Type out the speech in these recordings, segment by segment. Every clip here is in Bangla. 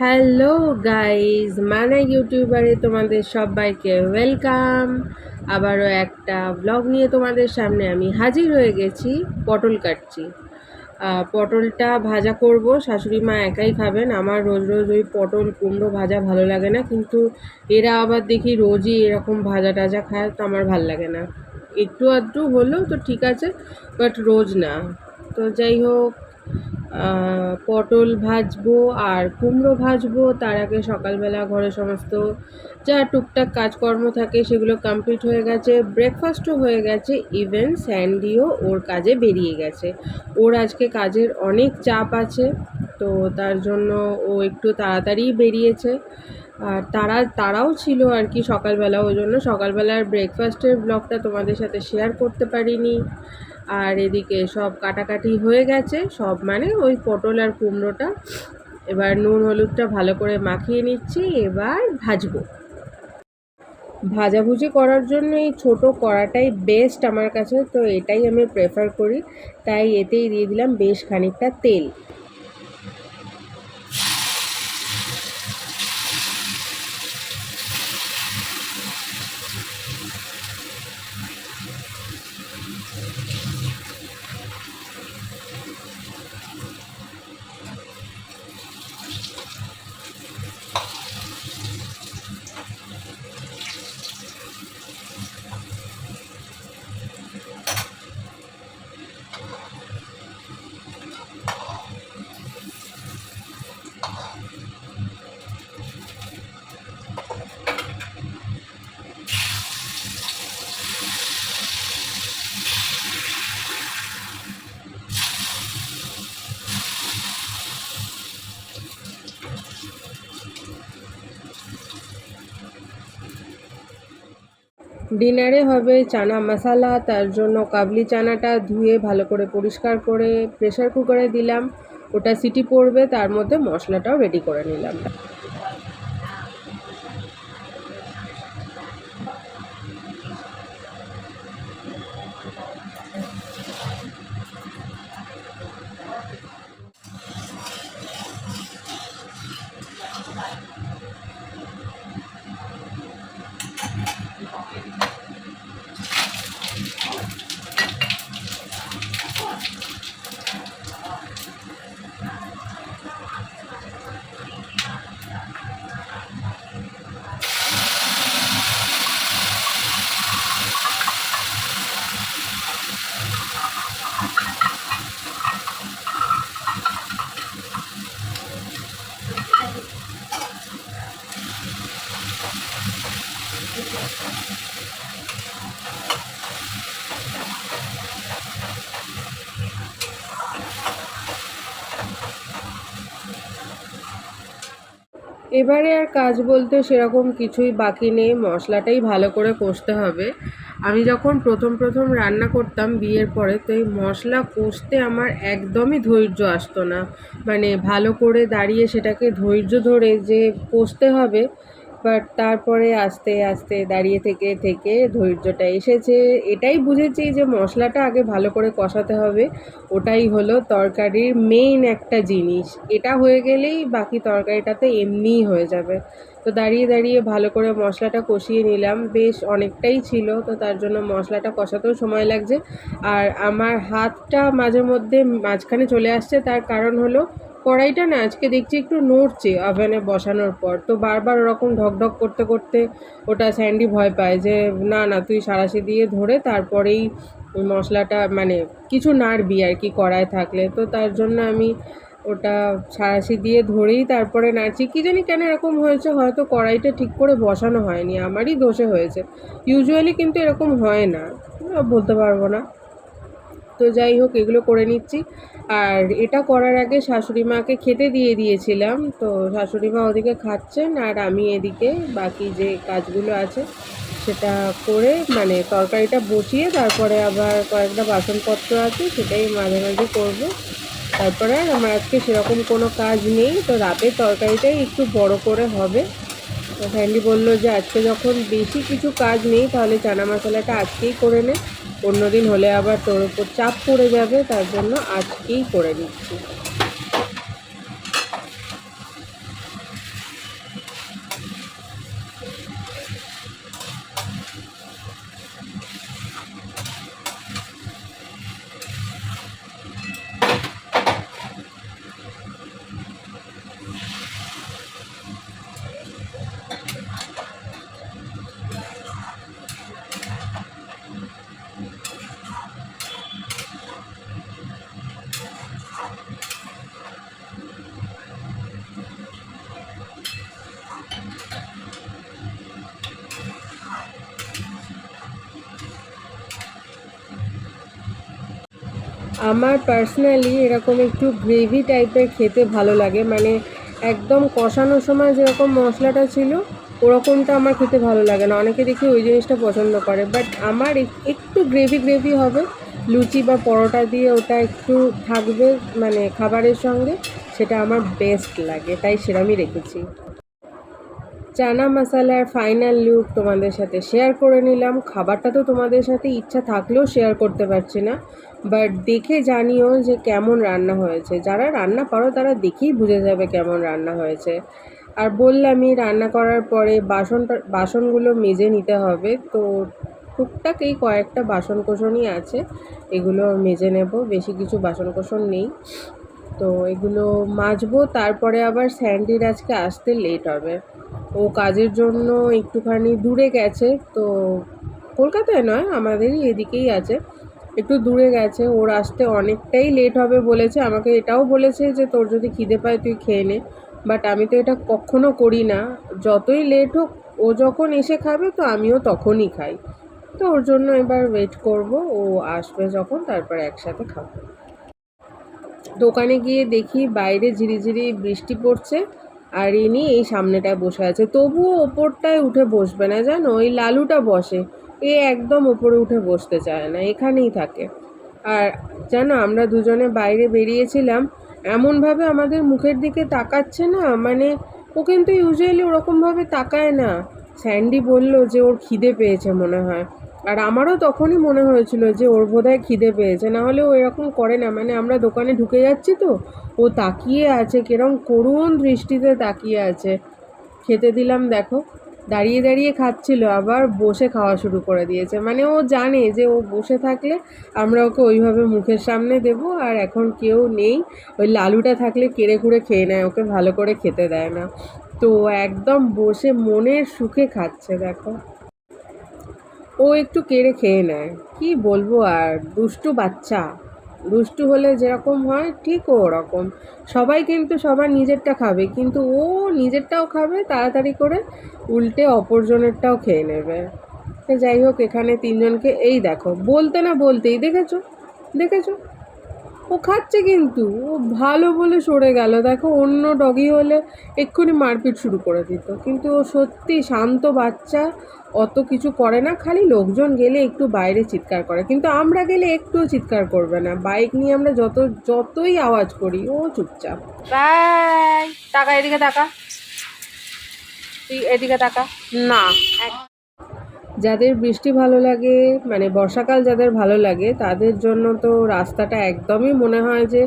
হ্যালো গাইজ মানে ইউটিউবারে তোমাদের সবাইকে ওয়েলকাম। আবারও একটা ব্লগ নিয়ে তোমাদের সামনে আমি হাজির হয়ে গেছি, পটল কাটছি। পটলটা ভাজা করব, শাশুড়ি মা একাই খাবেন। আমার রোজ রোজ ওই পটল কুমড়ো ভাজা ভালো লাগে না, কিন্তু এরা আবার দেখি রোজই এরকম ভাজা টাজা খায়, তো আমার ভালো লাগে না। একটু আধটু হলেও তো ঠিক আছে বাট রোজ না। তো যাই হোক পটল ভাজবো আর কুমড়ো ভাজবো, তার আগে সকালবেলা ঘরে সমস্ত যা টুকটাক কাজকর্ম থাকে সেগুলো কমপ্লিট হয়ে গেছে। ব্রেকফাস্টও হয়ে গেছে ইভেন স্যান্ডিও ওর কাজে বেরিয়ে গেছে। ওর আজকে কাজের অনেক চাপ আছে, তো তার জন্য ও একটু তাড়াতাড়ি বেরিয়েছে। আর তারা, তারাও ছিল আর কি সকালবেলা, ওই জন্য সকালবেলার ব্রেকফাস্টের ব্লগটা তোমাদের সাথে শেয়ার করতে পারিনি। আর এদিকে সব কাটাকাটি হয়ে গেছে, সব মানে ওই পটল আর কুমড়োটা। এবার নুন হলুদটা ভালো করে মাখিয়ে নিচ্ছি, এবার ভাজবো। ভাজাভুজি করার জন্য এই ছোটো কড়াটাই বেস্ট আমার কাছে, তো এটাই আমি প্রেফার করি। তাই এতেই দিয়ে দিলাম বেশ খানিকটা তেল। ডিনারে হবে চানা মশালা, তার জন্য কাবলি চানাটা ধুয়ে ভালো করে পরিষ্কার করে প্রেশার কুকারে দিলাম। ওটা সিটি পড়বে, তার মধ্যে মশলাটাও রেডি করে নিলাম। এবারে আর কাজ বলতে সেরকম কিছুই বাকি নেই। মশলাটাই ভালো করে কষতে হবে। আমি যখন প্রথম প্রথম রান্না করতাম বিয়ের পরে, তো এই মশলা কষতে আমার একদমই ধৈর্য আসতো না। মানে ভালো করে দাঁড়িয়ে সেটাকে ধৈর্য ধরে যে কষতে হবে বাট তারপরে আস্তে আস্তে দাঁড়িয়ে থেকে থেকে ধৈর্যটা এসেছে। এটাই বুঝেছি যে মশলাটা আগে ভালো করে কষাতে হবে। ওটাই হলো তরকারির মেইন একটা জিনিস। এটা হয়ে গেলেই বাকি তরকারিটাতে এমনিই হয়ে যাবে। তো দাঁড়িয়ে দাঁড়িয়ে ভালো করে মশলাটা কষিয়ে নিলাম। বেশ অনেকটাই ছিল, তো তার জন্য মশলাটা কষাতেও সময় লাগছে। আর আমার হাতটা মাঝে মধ্যে মাঝখানে চলে আসছে, তার কারণ হলো কড়াইটা না, আজকে দেখছি একটু নড়ছে ওভেনে বসানোর পর। তো বারবার ওরকম ঢকঢক করতে করতে ওটা স্যান্ডি ভয় পায় যে, না না, তুই সারাশি দিয়ে ধরে তারপরেই মশলাটা মানে কিছু নাড়বি আর কি কড়ায় থাকলে। তো তার জন্য আমি ওটা সারাশি দিয়ে ধরেই তারপরে নাড়ছি। কী জানি কেন এরকম হয়েছে, হয়তো কড়াইটা ঠিক করে বসানো হয়নি, আমারই দোষে হয়েছে। ইউজুয়ালি কিন্তু এরকম হয় না, বলতে পারব না। তো যাই হোক, এগুলো করে নিচ্ছি। আর এটা করার আগে শাশুড়ি মাকে খেতে দিয়ে দিয়েছিলাম। তো শাশুড়ি মা ওদিকে খাচ্ছেন আর আমি এদিকে বাকি যে কাজগুলো আছে সেটা করে মানে তরকারিটা বসিয়ে তারপরে আবার কয়েকটা বাসনপত্র আছে সেটাই মাঝে মাঝে করব। তারপরে আমার আজকে সেরকম কোনো কাজ নেই। তো রাতের তরকারিটাই একটু বড় করে হবে। তো ফ্যান্ডি বলল যে আজকে যখন বেশি কিছু কাজ নেই তাহলে চানা মশলাটা আজকেই করে নে। অন্যদিন হলে আবার তোর উপর চাপ পড়ে যাবে তার জন্য আজকেই করে দিচ্ছি আমার পার্সোনালি এরকম একটু গ্রেভি টাইপের খেতে ভালো লাগে। মানে একদম কষানোর সময় যেরকম মশলাটা ছিল, ওরকমটা আমার খেতে ভালো লাগে না। অনেকে দেখি ওই জিনিসটা পছন্দ করে। বাট আমার একটু গ্রেভি গ্রেভি হবে। লুচি বা পরোটা দিয়ে ওটা একটু থাকবে মানে খাবারের সঙ্গে, সেটা আমার বেস্ট লাগে। তাই সেরমই রেখেছি। চানা মশালার ফাইনাল লুক তোমাদের সাথে শেয়ার করে নিলাম। খাবারটা তো তোমাদের সাথে ইচ্ছা থাকলেও শেয়ার করতে পারছি না। বাট দেখে জানিও যে কেমন রান্না হয়েছে। যারা রান্না পারো তারা দেখেই বুঝে যাবে কেমন রান্না হয়েছে। আর বললামই রান্না করার পরে বাসন বাসনগুলো মেজে নিতে হবে। তো টুকটাক এই কয়েকটা বাসন কোসনই আছে। এগুলো মেজে নেব। বেশি কিছু বাসন কোসন নেই। তো এগুলো মাজবো। তারপরে আবার স্যান্ডির আজকে আসতে লেট হবে। ও কাজের জন্য একটুখানি দূরে গেছে, তো কলকাতায় নয়, আমাদেরই এদিকেই আছে। একটু দূরে গেছে, ওর আসতে অনেকটাই লেট হবে বলেছে, আমাকে এটাও বলেছে যে তোর যদি খিদে পায় তুই খেয়ে নে। বাট আমি তো এটা কখনো করি না। যতই লেট হোক, ও যখন এসে খাবে তো আমিও তখনই খাই। তো ওর জন্য এবার ওয়েট করব, ও আসবে যখন, তারপর একসাথে খাব। দোকানে গিয়ে দেখি বাইরে ঝিরিঝিরি বৃষ্টি পড়ছে। আর ইনি এই সামনেটায় বসে আছে। তবুও ওপরটায় উঠে বসবে না, জানো? ওই লালুটা বসে। এ একদম ওপরে উঠে বসতে চায় না, এখানেই থাকে। আর জানো, আমরা দুজনে বাইরে বেরিয়েছিলাম, এমনভাবে আমাদের মুখের দিকে তাকাচ্ছে না মানে ও কিন্তু ইউজুয়ালি ওরকমভাবে তাকায় না। স্যান্ডি বলল যে ওর খিদে পেয়েছে মনে হয়। আর আমারও তখনই মনে হয়েছিল যে ওর বোধহয় খিদে পেয়েছে, না হলে ও এরকম করে না। মানে আমরা দোকানে ঢুকে যাচ্ছি তো, ও তাকিয়ে আছে, কিরম করুণ দৃষ্টিতে তাকিয়ে আছে। খেতে দিলাম, দেখো। দাঁড়িয়ে দাঁড়িয়ে খাচ্ছিল, আবার বসে খাওয়া শুরু করে দিয়েছে। মানে ও জানে যে ও বসে থাকলে আমরা ওকে ওইভাবে মুখের সামনে দেব, আর এখন কেউ নেই। ওই লালুটা থাকলে কেড়ে কুড়ে খেয়ে নেয়, ওকে ভালো করে খেতে দেয় না। তো একদম বসে মনের সুখে খাচ্ছে, দেখো। ও একটু কেড়ে খেয়ে নেয়। কি বলব আর, দুষ্টু বাচ্চা। দুষ্টু হলে যেরকম হয়, ঠিক ওরকম। সবাই কিন্তু সবার নিজেরটা খাবে, কিন্তু ও নিজেরটাও খাবে, তাড়াতাড়ি করে উল্টে অপরজনেরটাও খেয়ে নেবে। যাই হোক, এখানে তিনজনকে, এই দেখো, বলতে না বলতেই দেখেছ? দেখেছ? ও খাচ্ছে কিন্তু। ও ভালো বলে সরে গেল। দেখো অন্য ডগি হলে এক্ষুনি মারপিট শুরু করে দিত। কিন্তু ও সত্যি শান্ত বাচ্চা অত কিছু করে না। খালি লোকজন গেলে একটু বাইরে চিৎকার করে। কিন্তু আমরা গেলে একটুও চিৎকার করবে না। বাইক নিয়ে আমরা যত যতই আওয়াজ করি ও চুপচাপ। বাই। টাকা এদিকে টাকা। এদিকে টাকা। না। যাদের বৃষ্টি ভালো লাগে মানে বর্ষাকাল যাদের ভালো লাগে, তাদের জন্য তো রাস্তাটা একদমই মনে হয় যে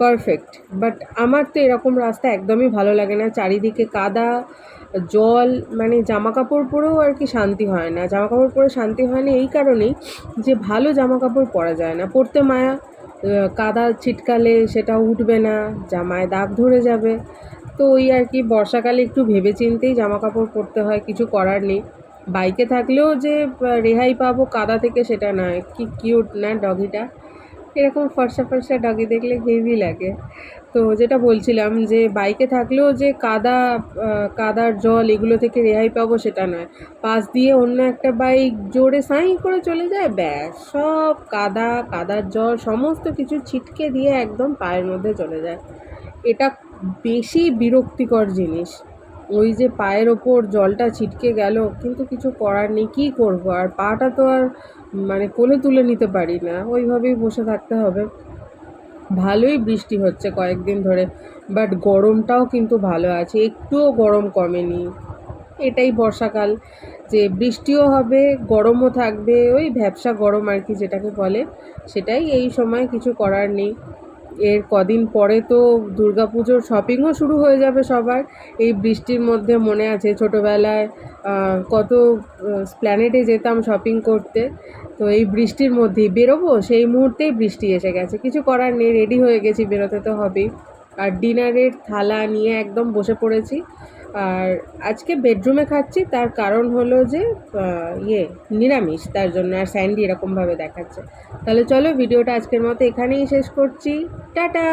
পারফেক্ট বাট আমার তো এরকম রাস্তা একদমই ভালো লাগে না। চারিদিকে কাদা, জল মানে জামা কাপড় পরেও আর কি শান্তি হয় না। জামা কাপড় পরে শান্তি হয় না এই কারণেই যে ভালো জামা কাপড় পরা যায় না। পরতে মায়া কাদা ছিটকালে সেটা উঠবে না, জামায় দাগ ধরে যাবে। তো ওই আর কি বর্ষাকালে একটু ভেবে চিন্তেই জামা কাপড় পরতে হয়, কিছু করার নেই। বাইকে থাকলেও যে রেহাই পাবো কাদা থেকে সেটা নয়। কি কিউট না ডগিটা এরকম ফর্সা ফর্সা ডগি দেখলে হেভি লাগে। তো যেটা বলছিলাম যে, বাইকে থাকলেও যে কাদা কাদার জল এগুলো থেকে রেহাই পাবো সেটা নয়। পাশ দিয়ে অন্য একটা বাইক জোরে সাই করে চলে যায়, ব্যাস, সব কাদা, কাদার জল, সমস্ত কিছু ছিটকে দিয়ে একদম পায়ের মধ্যে চলে যায়। এটা বেশি বিরক্তিকর জিনিস। ওই যে পায়ের ওপর জলটা ছিটকে গেল, কিন্তু কিছু করার নেই, কী করব? আর পাটা তো আর মানে কোলে তুলে নিতে পারি না, ওইভাবেই বসে থাকতে হবে। ভালোই বৃষ্টি হচ্ছে কয়েকদিন ধরে বাট গরমটাও কিন্তু ভালো আছে, একটুও গরম কমেনি। এটাই বর্ষাকাল, যে বৃষ্টিও হবে, গরমও থাকবে, ওই ভ্যাবসা গরম আর কি যেটাকে বলে, সেটাই এই সময় কিছু করার নেই। এর কদিন পরে তো দুর্গাপুজোর শপিংও শুরু হয়ে যাবে সবার। এই বৃষ্টির মধ্যে মনে আছে ছোটোবেলায় কত প্ল্যানেটে যেতাম শপিং করতে। তো এই বৃষ্টির মধ্যেই বেরোবো, সেই মুহূর্তেই বৃষ্টি এসে গেছে। কিছু করার নেই রেডি হয়ে গেছি, বেরোতে তো হবেই। আর ডিনারের থালা নিয়ে একদম বসে পড়েছি। আর আজকে বেডরুমে খাচ্ছি, তার কারণ হলো যে ইয়ে নিরামিষ, তার জন্য আর স্যান্ডি এরকমভাবে দেখাচ্ছে। তাহলে চলো, ভিডিওটা আজকের মতো এখানেই শেষ করছি। টাটা!